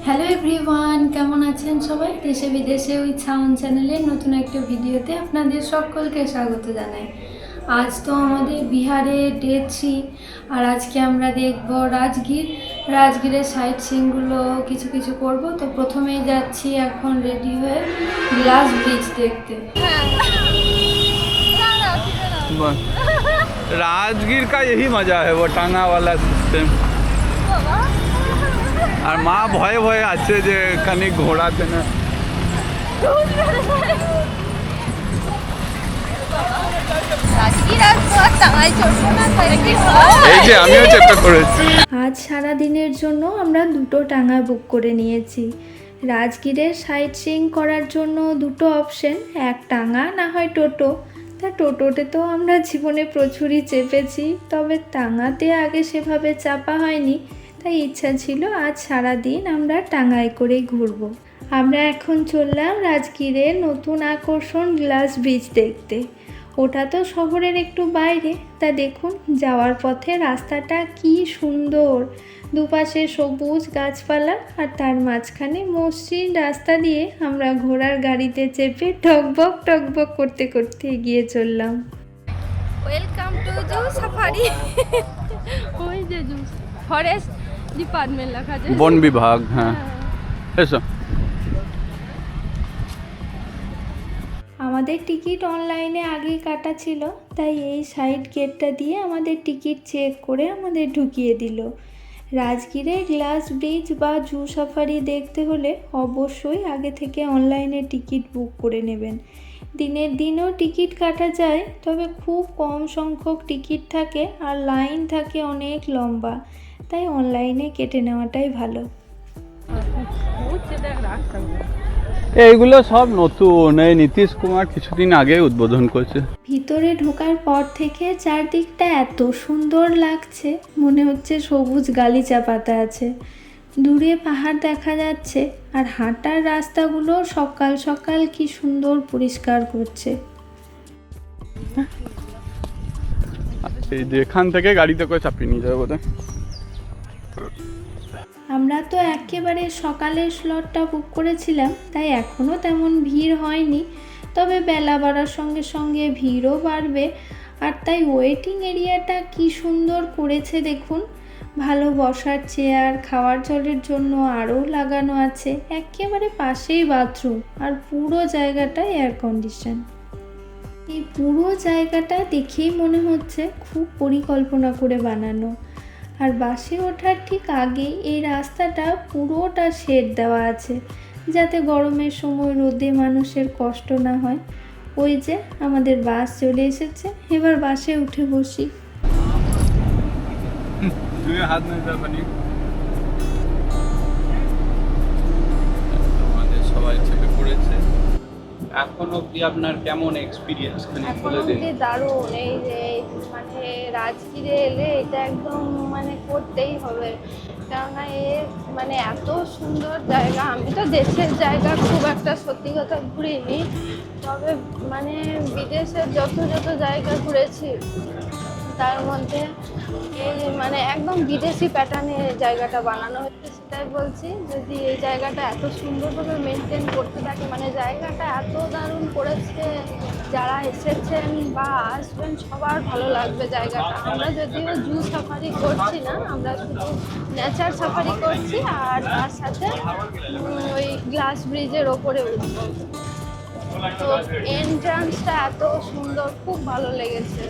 Hello everyone কেমন আছেন সবাই দেশে বিদেশে ওই ছাউন চ্যানেলের নতুন একটা ভিডিওতে আপনাদের সকলকে স্বাগত জানাই আজ তো আমাদের বিহারে ডে থ্রি আর আজকে আমরা দেখব রাজগীর রাজগীরের সাইট সিনগুলো কিছু কিছু করব তো প্রথমেই যাচ্ছি এখন রেডি হয়ে গ্লাস ব্রিজ দেখতে बस राजगीर का यही मजा है वो টাঙা वाला সিস্টেম আর মা ভয়ে ভয়ে আছে যে খানিক ঘোরাতে না এই যে আমিও চেষ্টা করেছি। আজ সারা দিনের জন্য আমরা দুটো টাঙা বুক করে নিয়েছি। রাজগীরের সাইট সিং করার জন্য দুটো অপশন এক টাঙা না হয় টোটো। তা টোটোতে তো আমরা জীবনে প্রচুরই চেপেছি তবে টাঙাতে আগে সেভাবে চাপা হয়নি। তাই ইচ্ছা ছিল আজ সারা দিন আমরা টাঙায় করে ঘুরবো। আমরা এখন চললাম রাজগীরের নতুন আকর্ষণ গ্লাস ব্রিজ দেখতে। ওটা তো শহরের একটু বাইরে। তা দেখুন যাওয়ার পথে রাস্তাটা কি সুন্দর। দুপাশে সবুজ গাছপালা আর তার মাঝখানে মসৃণ রাস্তা দিয়ে আমরা ঘোড়ার গাড়িতে চেপে টকবক টকবক করতে করতে এগিয়ে চললাম। ওয়েলকাম টু জু সাফারি ওই যে জু ফরেস্ট ডিপার্টমেন্ট লেখা আছে বন বিভাগ হ্যাঁ। এসো। আমাদের টিকিট অনলাইনে আগেই কাটা ছিল তাই এই সাইড গেটটা দিয়ে আমাদের টিকিট চেক করে আমাদের ঢুকিয়ে দিল। রাজগীরে গ্লাস ব্রিজ বা জু সাফারি দেখতে হলে অবশ্যই আগে থেকে অনলাইনে টিকিট বুক করে নেবেন। দিনের দিনও টিকিট কাটা যায় তবে খুব কম সংখ্যক টিকিট থাকে আর লাইন থাকে অনেক লম্বা। তাই অনলাইনে কেটে নেওয়াটাই ভালো। এইগুলো সব নতুন। এই নীতিশ কুমার কিছুদিন আগে উদ্বোধন করছে। ভিতরে ঢোকার পর থেকে চারদিকটা এত সুন্দর লাগছে মনে হচ্ছে সবুজ গালিচা পাতা আছে। দূরে পাহাড় দেখা যাচ্ছে আর হাঁটার রাস্তাগুলো সকাল সকাল কি সুন্দর পরিষ্কার করছে। এই যে এখান থেকে গাড়িতে করে চাপিয়ে নিয়ে যাবে একেবারে সকালের স্লটটা বুক করেছিলাম, তাই এখনও তেমন ভিড় হয়নি। তবে বেলা বাড়ার সঙ্গে সঙ্গে ভিড়ও বাড়বে। আর তাই ওয়েটিং এরিয়াটা কি সুন্দর করেছে দেখুন। ভালো বসার চেয়ার খাওয়ার জলের জন্য আরও লাগানো আছে। একেবারে পাশেই বাথরুম আর পুরো জায়গাটা এয়ার কন্ডিশন এই পুরো জায়গাটা দেখেই মনে হচ্ছে খুব পরিকল্পনা করে বানানো। আর বাসে ওঠার ঠিক আগেই এই রাস্তাটা পুরোটা শেড দেওয়া আছে যাতে গরমের সময় রোদে মানুষের কষ্ট না হয়। ওই যে আমাদের বাস চলে এসেছে এবার বাসে উঠে বসি। তুই হাত আমাদের সবাই চেপে পড়েছে। এখন অবধি আপনার কেমন এক্সপিরিয়েন্স এখন বলে দিন। অব্দি দারুণ এই যে মানে রাজগীরে এলে এটা একদম মানে করতেই হবে। কেননা এ মানে এত সুন্দর জায়গা, আমি তো দেশের জায়গা খুব একটা সত্যি কথা ঘুরিনি। তবে মানে বিদেশের যত যত জায়গা ঘুরেছি, তার মধ্যে এই মানে একদম বিদেশি প্যাটার্নে জায়গাটা বানানো হয়েছে। সেটাই বলছি, যদি এই জায়গাটা এত সুন্দরভাবে মেনটেন করতে থাকে মানে জায়গাটা এত দারুণ করেছে, যারা এসেছেন বা আসবেন, সবার ভালো লাগবে জায়গাটা। আমরা যদিও জু সাফারি করছি না, আমরা শুধু নেচার সাফারি করছি, আর তার সাথে ওই গ্লাস ব্রিজের ওপরে উঠবো তো এন্ট্রান্সটা এত সুন্দর, খুব ভালো লেগেছে।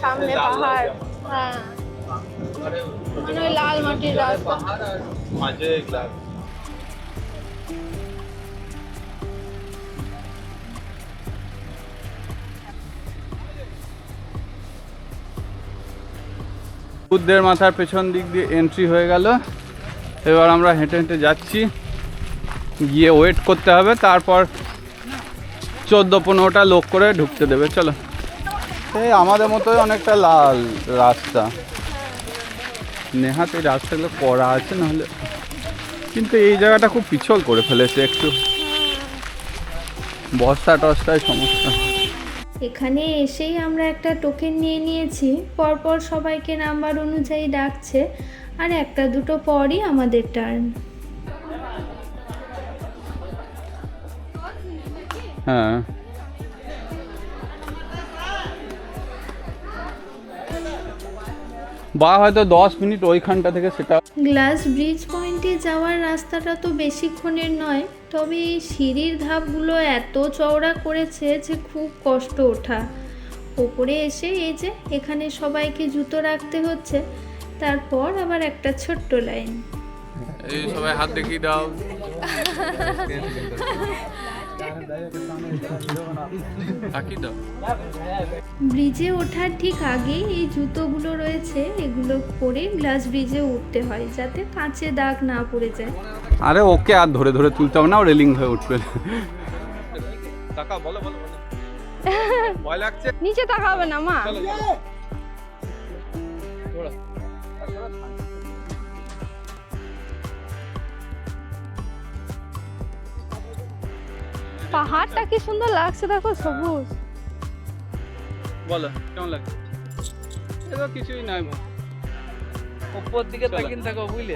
সামনে পাহাড় হ্যাঁ। মানে ওই লাল মাটির রাস্তা। মাঝে গ্লাস বুদ্ধের মাথার পেছন দিক দিয়ে এন্ট্রি হয়ে গেল। এবার আমরা হেঁটে হেঁটে যাচ্ছি। গিয়ে ওয়েট করতে হবে তারপর চোদ্দ পনেরোটা লোক করে ঢুকতে দেবে। চলো। এই আমাদের মতোই অনেকটা লাল রাস্তা। নেহাত এই রাস্তাগুলো করা আছে নাহলে কিন্তু এই জায়গাটা খুব পিছল করে ফেলেছে একটু। বস্তা টস্তায় সমস্যা। এখানে এসেই আমরা একটা টোকেন নিয়ে নিয়েছি পরপর সবাইকে নাম্বার অনুযায়ী ডাকছে আর একটা দুটো পরই আমাদের টার্ন হ্যাঁ। বা হয়তো দশ মিনিট ওইখানটা থেকে সেটা গ্লাস ব্রিজ পয়েন্টে যাওয়ার রাস্তাটা তো বেশিক্ষণের নয় তবে এই সিঁড়ির ধাপগুলো এত চওড়া করেছে যে খুব কষ্ট ওঠা। ওপরে এসে এই যে এখানে সবাইকে জুতো রাখতে হচ্ছে তারপর আবার একটা ছোট্ট লাইন। এই সবাই হাত দেখিয়ে দাও। দাও ব্রিজে ওঠার ঠিক আগেই এই জুতোগুলো রয়েছে এগুলো পরে গ্লাস ব্রিজে উঠতে হয় যাতে কাঁচে দাগ না পড়ে যায়। আরে ওকে আর ধরে ধরে তুলতে হবে না ও রেলিং হয়ে উঠবে। নিচে তাকাবে না মা। পাহাড়টা কি সুন্দর লাগছে দেখো সবুজ বলো কেমন লাগছে এবার কিছুই নাই মা। উপর দিকে চলো। তাকিয়ে থাকো বুঝলে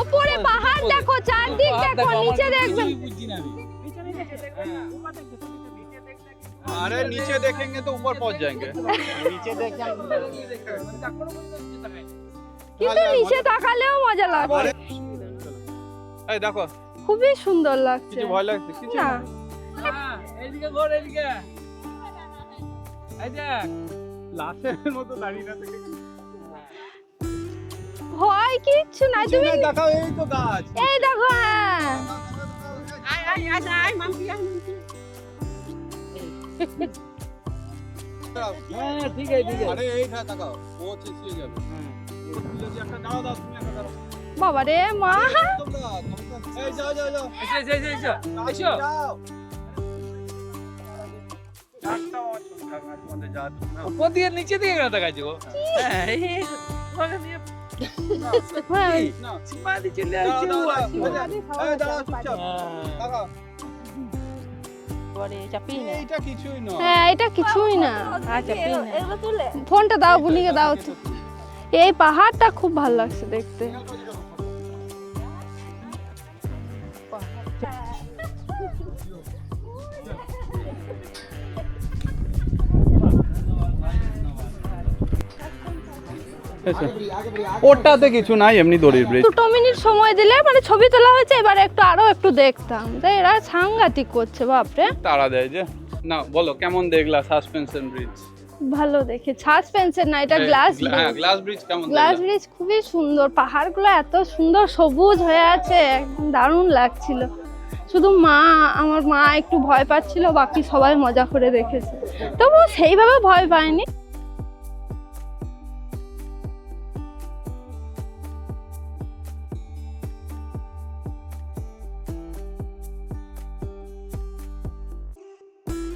ওপরে পাহাড় দেখো চারদিক দেখো নিচে দেখবেন अरे नीचे देखेंगे तो ऊपर पहुंच जाएंगे কিন্তু নিচে তাকালেও মজা লাগবে अरे এই দেখো খুবই সুন্দর লাগছে কিছু ভয় লাগছে কিছু না হ্যাঁ, এইদিকে ঘোর এইদিকে এই দেখ লাশের মতো দাঁড়িয়ে না থেকে ভয় কিচ্ছু নাই তুমি দেখাও এই তো গাছ। এই দেখো হ্যাঁ। হ্যাঁ ঠিক আছে ঠিক আছে। আরে এইটা তাকাও ও চেঁচিয়ে যাবে যদি একটা দাও দাও তুমি একটা দাও বাবা রে মা। এই যাও যাও যাও। এসো এসো এসো এসো। এসো। উপর দিকে নিচে দিয়ে হ্যাঁ ফোনটা দাও বুনিকে দাও। এই পাহাড়টা খুব ভালো লাগছে দেখতে। ওটাতে কিছু নাই এমনি দড়ির ব্রিজ দুটো মিনিট সময় দিলে মানে ছবি তোলা হয়েছে এবার একটু আরও একটু দেখতাম। তাই এরা সাংঘাতিক করছে বাপরে। তারা দেয় যে না বলো কেমন দেখলা সাসপেনশন ব্রিজ ভালো দেখে সাসপেন্সের না এটা গ্লাস গ্লাস ব্রিজ কেমন গ্লাস ব্রিজ খুবই সুন্দর পাহাড়গুলো এত সুন্দর সবুজ হয়ে আছে দারুণ লাগছিল। শুধু মা আমার মা একটু ভয় পাচ্ছিল বাকি সবাই মজা করে দেখেছে। তবু সেইভাবে ভয় পায়নি।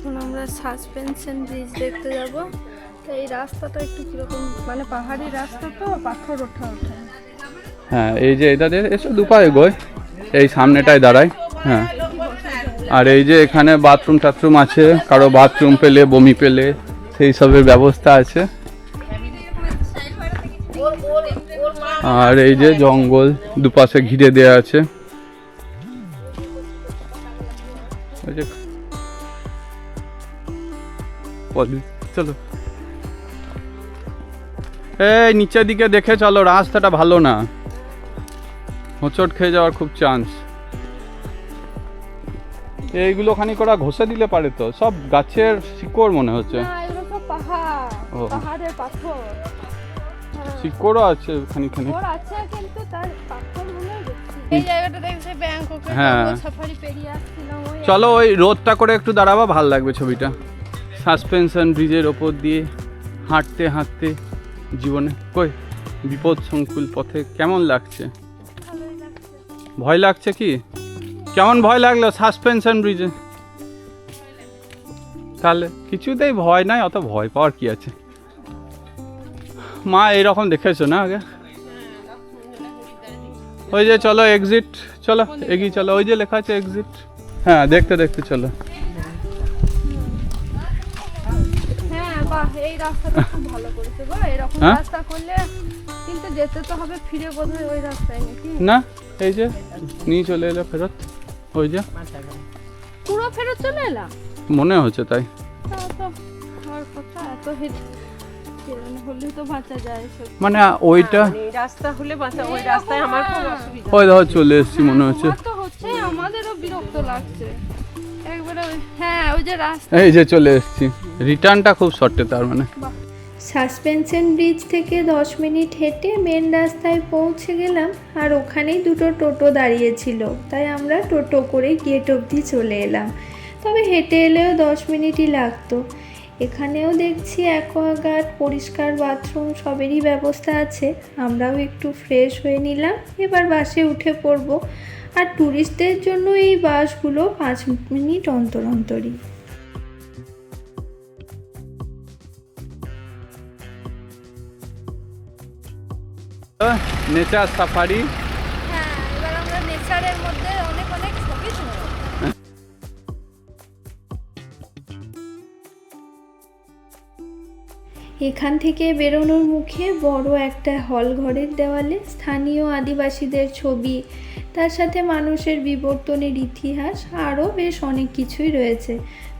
এখন আমরা সাসপেনশন ব্রিজ দেখতে যাব। তো এই রাস্তাটা একটু কীরকম মানে পাহাড়ি রাস্তা তো, পাথর ওঠা ওঠা। হ্যাঁ এই যে এটা দিয়ে, এসো দুপায়ে এগোয়। এই সামনেটায় দাঁড়ায় হ্যাঁ। আর এই যে এখানে বাথরুম টাথরুম আছে, কারও বাথরুম পেলে, বমি পেলে, সেই সবের ব্যবস্থা আছে। আর এই যে জঙ্গল, দুপাশে ঘিরে দেওয়া আছে। পলি- চলো। এই নিচের দিকে দেখে চলো রাস্তাটা ভালো না। হোঁচট খেয়ে যাওয়ার খুব চান্স এইগুলো খানিক ওরা ঘষে দিলে পারে তো সব গাছের শিকড় মনে হচ্ছে। না এগুলো সব পাহাড় ও। শিকড়ও আছে খানিকখানি ওর আছে কিন্তু তার পাথর মনে হয় চলো ওই রোদটা করে একটু দাঁড়াবা ভালো লাগবে ছবিটা। সাসপেনশন ব্রিজের ওপর দিয়ে হাঁটতে হাঁটতে জীবনে। কই, বিপদ সংকুল পথে কেমন লাগছে? ভয় লাগছে কি? কেমন ভয় লাগল সাসপেনশন ব্রিজে তাহলে কিছুতেই ভয় নাই, অত ভয় পাওয়ার কি আছে? মা এইরকম দেখেছ না আগে? ওই যে চলো এক্সিট চলো, এগিয়ে চলো, ওই যে লেখা আছে এক্সিট হ্যাঁ দেখতে দেখতে চলো। রাস্তাটা খুব ভালো করেছে গো এরকম হ্যাঁ? রাস্তা করলে কিন্তু যেতে তো হবে ফিরে বোধহয় ওই রাস্তায় নাকি? না এই যে নিয়ে চলে এলো ফেরত ওই যে। পুরো ফেরত চলে এলাম মনে হচ্ছে তাই। মানে ওইটা মানে রাস্তা হলে বাঁচা ওই রাস্তায় আমার খুব অসুবিধা। ওই ধর চলে এসছি মনে হচ্ছে। তো হচ্ছে আমাদেরও বিরক্ত লাগছে। হ্যাঁ ওই যে রাস্তা। এই যে চলে এসছি। রিটার্নটা খুব শর্টে তার মানে। সাসপেনশন ব্রিজ থেকে দশ মিনিট হেঁটে মেন রাস্তায় পৌঁছে গেলাম আর ওখানেই দুটো টোটো দাঁড়িয়েছিল। তাই আমরা টোটো করে গেট অবধি চলে এলাম। তবে হেঁটে এলেও দশ মিনিটই লাগতো। এখানেও দেখছি অ্যাকোয়াগার্ড পরিষ্কার বাথরুম সবেরই ব্যবস্থা আছে। আমরাও একটু ফ্রেশ হয়ে নিলাম। এবার বাসে উঠে পড়ব। আর ট্যুরিস্টদের জন্য এই বাসগুলো পাঁচ মিনিট অন্তর অন্তরই। Nature safari. হ্যাঁ এবার আমরা নেচারের মধ্যে অনেক অনেক ছবি তুলবো। এখান থেকে বেরোনোর মুখে বড় একটা হল ঘরের দেওয়ালে স্থানীয় আদিবাসীদের ছবি তার সাথে মানুষের বিবর্তনের ইতিহাস আরও বেশ অনেক কিছুই রয়েছে।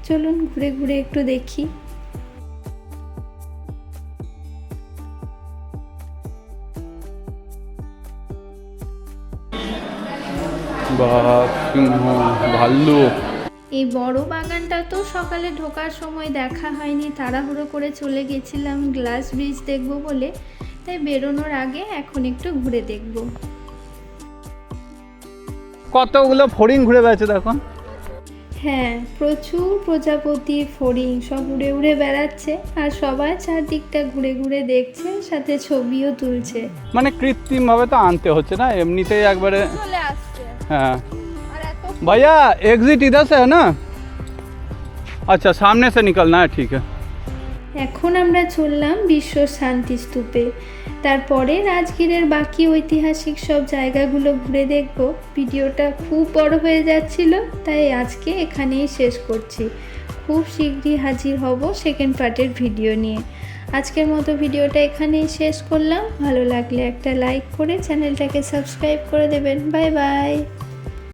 চলুন ঘুরে ঘুরে একটু দেখি। বা সিংহ ভাল্লুক এই বড় বাগানটা তো সকালে ঢোকার সময় দেখা হয়নি। তাড়াহুড়ো করে চলে গেছিলাম। গ্লাস ব্রিজ দেখব বলে। তাই বেরোনোর আগে এখন একটু ঘুরে দেখব। কতগুলো ফড়িং ঘুরে বেড়াচ্ছে দেখো হ্যাঁ প্রচুর প্রজাপতি ফড়িং সব উড়ে উড়ে বেড়াচ্ছে আর সবাই চারদিকটা ঘুরে ঘুরে দেখছে সাথে ছবিও তুলছে মানে কৃত্রিম ভাবে তো আনতে হচ্ছে না এমনিতেই একবারে চলে আসছে হ্যাঁ আর এত भैया एग्जिट इधर से है ना अच्छा सामने से निकलना है ठीक है এখন আমরা চললাম বিশ্ব শান্তি স্তূপে। তারপরে রাজগীরের বাকি ঐতিহাসিক সব জায়গাগুলো ঘুরে দেখব। ভিডিওটা খুব বড় হয়ে যাচ্ছিল, তাই আজকে এখানেই শেষ করছি। খুব শীঘ্রই হাজির হব সেকেন্ড পার্টের ভিডিও নিয়ে। আজকের মতো ভিডিওটা এখানেই শেষ করলাম। ভালো লাগলে একটা লাইক করে চ্যানেলটাকে সাবস্ক্রাইব করে দেবেন। Bye bye